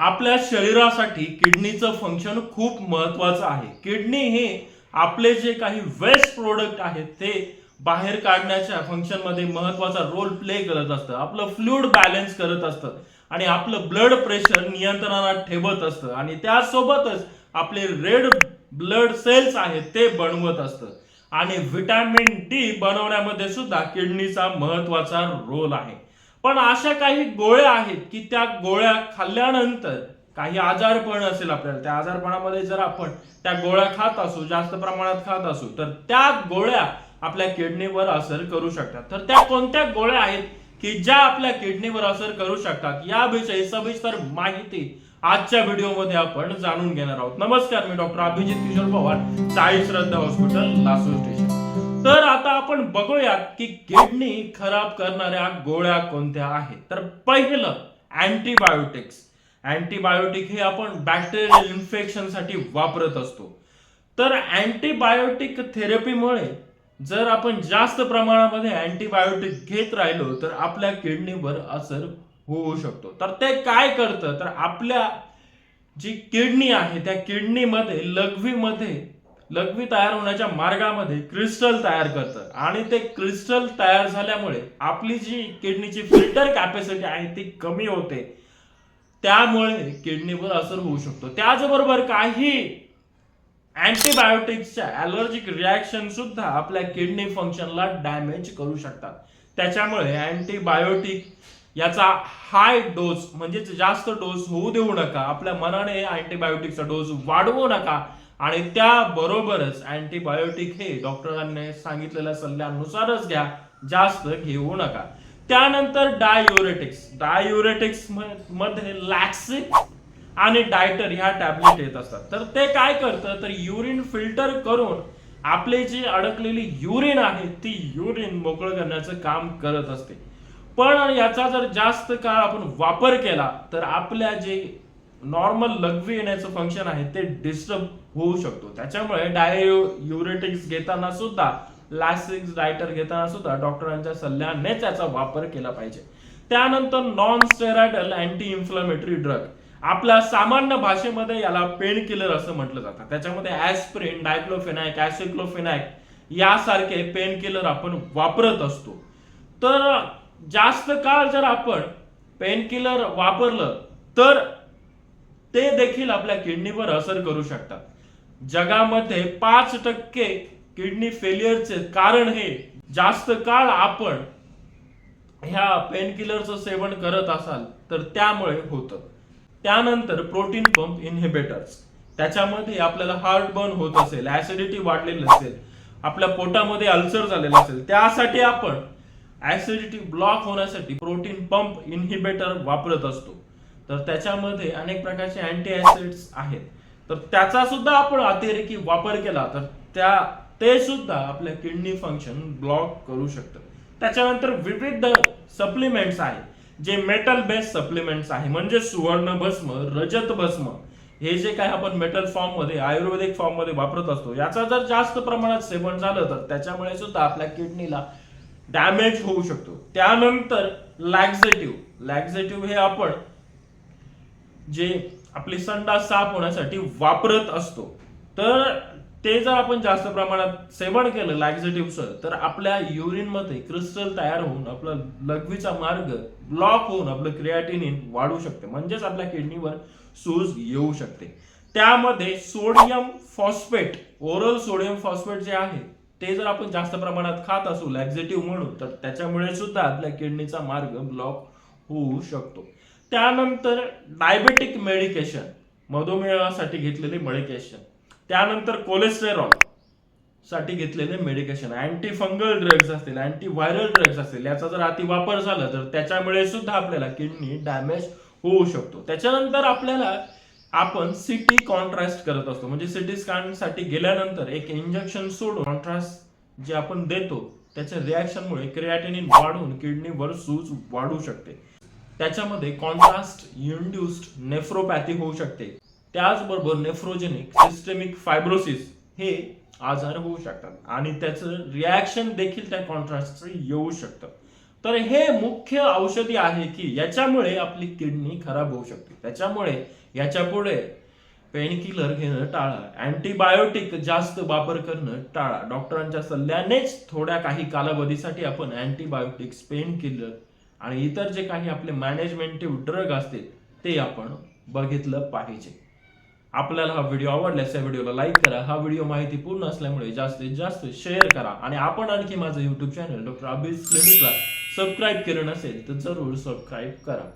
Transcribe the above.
आपल्या शरीरासाठी किडनीचं फंक्शन खूप महत्वाचं आहे. किडनी हे आपले जे काही वेस्ट प्रोडक्ट आहेत ते बाहेर काढण्याच्या फंक्शनमध्ये महत्त्वाचा रोल प्ले करत असतं. आपलं फ्लूड बॅलन्स करत असतं आणि आपलं ब्लड प्रेशर नियंत्रणात ठेवत असतं आणि त्यासोबतच आपले रेड ब्लड सेल्स आहेत ते बनवत असतं. आणि व्हिटॅमिन डी बनवण्यामध्ये सुद्धा किडनीचा महत्त्वाचा रोल आहे. पण अशा काही गोळ्या आहेत की त्या गोळ्या खाल्ल्यानंतर काही आजारपण असेल आपल्याला. त्या आजारपणामध्ये जर आपण त्या गोळ्या खात असू जास्त प्रमाणात खात असू तर त्या गोळ्या आपल्या किडनीवर असर करू शकतात. तर त्या कोणत्या गोळ्या आहेत की ज्या आपल्या किडनीवर असर करू शकतात याविषयी सविस्तर माहिती आजच्या व्हिडिओमध्ये आपण जाणून घेणार आहोत. नमस्कार मी doctor Abhijit Kishor Pawar Sai Shraddha hospital Lasur station. तर आता आपण बघूयात की किडनी खराब करणाऱ्या गोळ्या कोणत्या आहेत. तर पहिलं अँटीबायोटिक्स अँटीबायोटिक हे आपण बॅक्टेरियल इन्फेक्शनसाठी वापरत असतो. तर अँटीबायोटिक थेरपीमुळे जर आपण जास्त प्रमाणामध्ये अँटीबायोटिक घेत राहिलो तर आपल्या किडनीवर असर होऊ शकतो. तर ते काय करतं? तर आपल्या जी किडनी आहे त्या किडनीमध्ये लघवीमध्ये लघवी तयार होण्याच्या मार्गामध्ये क्रिस्टल तयार करतं आणि ते क्रिस्टल तयार झाल्यामुळे आपली जी किडनीची फिल्टर कॅपॅसिटी आहे ती कमी होते. त्यामुळे किडनीवर असर होऊ शकतो. त्याचबरोबर काही अँटीबायोटिक्सच्या ॲलर्जिक रिॲक्शन सुद्धा आपल्या किडनी फंक्शनला डॅमेज करू शकतात. त्याच्यामुळे अँटीबायोटिक याचा हाय डोस म्हणजे जास्त डोस होऊ देऊ नका. आपल्या मनाने अँटीबायोटिकचा डोस वाढवू नका. आणि त्याबरोबरच अँटीबायोटिक हे डॉक्टरांनी सांगितलेल्या सल्ल्यानुसारच घ्या जास्त घेऊ नका. त्यानंतर डायुरेटिक्स डायुरेटिक्समध्ये लॅक्सिक आणि डायटर ह्या टॅबलेट येत असतात. तर ते काय करतं? तर युरिन फिल्टर करून आपले जी अडकलेली युरिन आहे ती युरिन मोकळं करण्याचं काम करत असते. पण याचा जर जास्त काळ आपण वापर केला तर आपल्या जे नॉर्मल लघवी येण्याचं फंक्शन आहे ते डिस्टर्ब होऊ शकतो. त्याच्यामुळे डायो युरेटिक्स घेताना सुद्धा लॅसिक्स डायटर घेताना सुद्धा डॉक्टरांच्या सल्ल्याने त्याचा वापर केला पाहिजे. त्यानंतर non steroidal anti inflammatory drug आपल्या सामान्य भाषेमध्ये याला पेन किलर असं म्हटलं जातं. त्याच्यामध्ये ऍस्प्रिन डायक्लोफेनॅक ऍसिक्लोफेनाइक यासारखे पेन किलर आपण वापरत असतो. तर जास्त काळ जर आपण पेन किलर वापरलं तर ते देखील आपल्या किडनीवर असर करू शकतात. जगामध्ये पाच टक्के किडनी फेलियरचे कारण हे. जास्त काळ आपण ह्या पेनकिलरचं सेवन करत असाल तर त्यामुळे होतं. त्यानंतर प्रोटीन पंप इनहिबिटर्स त्याच्यामध्ये आपल्याला हार्ट बर्न होत असेल ऍसिडिटी वाढलेली असेल आपल्या पोटामध्ये अल्सर झालेला असेल त्यासाठी आपण ऍसिडिटी ब्लॉक होण्यासाठी प्रोटीन पंप इन्हिबिटर वापरत असतो. तर त्याच्यामध्ये अनेक प्रकारचे अँटी ऍसिड्स आहेत. तर त्याचा सुद्धा आपण अतिरेकी वापर केला तर त्या ते सुद्धा आपल्या किडनी फंक्शन ब्लॉक करू शकतं. त्याच्यानंतर विविध सप्लिमेंट्स आहेत. जे मेटल बेस्ड सप्लिमेंट्स आहे. म्हणजे सुवर्ण भस्म रजत भस्म. हे जे काय आपण मेटल फॉर्ममध्ये आयुर्वेदिक फॉर्ममध्ये वापरत असतो याचा जर जास्त प्रमाणात सेवन झालं तर त्याच्यामुळे सुद्धा आपल्या किडनीला डॅमेज होऊ शकतो. त्यानंतर लॅक्झेटिव्ह लॅक्झेटिव्ह हे आपण जे आपली संडास साफ होण्यासाठी वापरत असतो. तर ते जर आपण जास्त प्रमाणात सेवन केलं लॅक्झेटिव्हचं तर आपल्या युरिनमध्ये क्रिस्टल तयार होऊन आपला लघवीचा मार्ग ब्लॉक होऊन आपलं क्रियाटिनिन वाढू शकते. म्हणजेच आपल्या किडनीवर सूज येऊ शकते. त्यामध्ये sodium phosphate oral sodium phosphate जे आहे ते जर आपण जास्त प्रमाणात खात असू लॅक्झेटिव्ह म्हणून तर त्याच्यामुळे सुद्धा आपल्या किडनीचा मार्ग ब्लॉक होऊ शकतो. त्यानंतर डायबेटिक मेडिकेशन मधुमेहासाठी घेतलेले मेडिकेशन त्यानंतर कोलेस्टेरॉलसाठी घेतलेले मेडिकेशन अँटी फंगल ड्रग्ज असतील अँटी व्हायरल ड्रग्ज असतील याचा जर अति वापर झाला तर त्याच्यामुळे सुद्धा आपल्याला किडनी डॅमेज होऊ शकतो. त्याच्यानंतर आपल्याला आपण सिटी कॉन्ट्रास्ट करत असतो. म्हणजे सिटी स्कॅनसाठी गेल्यानंतर एक इंजेक्शन सोडून कॉन्ट्रास्ट जे आपण देतो त्याच्या रिॲक्शनमुळे क्रिएटिनिन वाढून किडनीवर सूज वाढू शकते. त्याच्यामध्ये कॉन्ट्रास्ट इंड्युस्ड नेफ्रोपॅथी होऊ शकते. त्याचबरोबर नेफ्रोजेनिक सिस्टेमिक फायब्रोसिस हे आजार होऊ शकतात आणि त्याचं रिॲक्शन देखील त्या कॉन्ट्रास्टचं येऊ शकतं. तर हे मुख्य औषधी आहे की याच्यामुळे आपली किडनी खराब होऊ शकते. त्याच्यामुळे याच्यापुढे पेन किलर घेणं टाळा. अँटीबायोटिक जास्त वापर करणं टाळा. डॉक्टरांच्या सल्ल्यानेच थोड्या काही कालावधीसाठी आपण अँटीबायोटिक्स पेनकिलर आणि इतर जे काही आपले मॅनेजमेंटिव्ह ड्रग असतील ते आपण बघितलं पाहिजे. आपल्याला हा व्हिडिओ आवडल्यास या व्हिडिओला लाईक करा. हा व्हिडिओ माहितीपूर्ण असल्यामुळे जास्तीत जास्त शेअर करा. आणि आपण आणखी माझं युट्यूब चॅनल डॉक्टर अभिज क्लिनिकला सबस्क्राईब केलं नसेल तर जरूर सबस्क्राईब करा.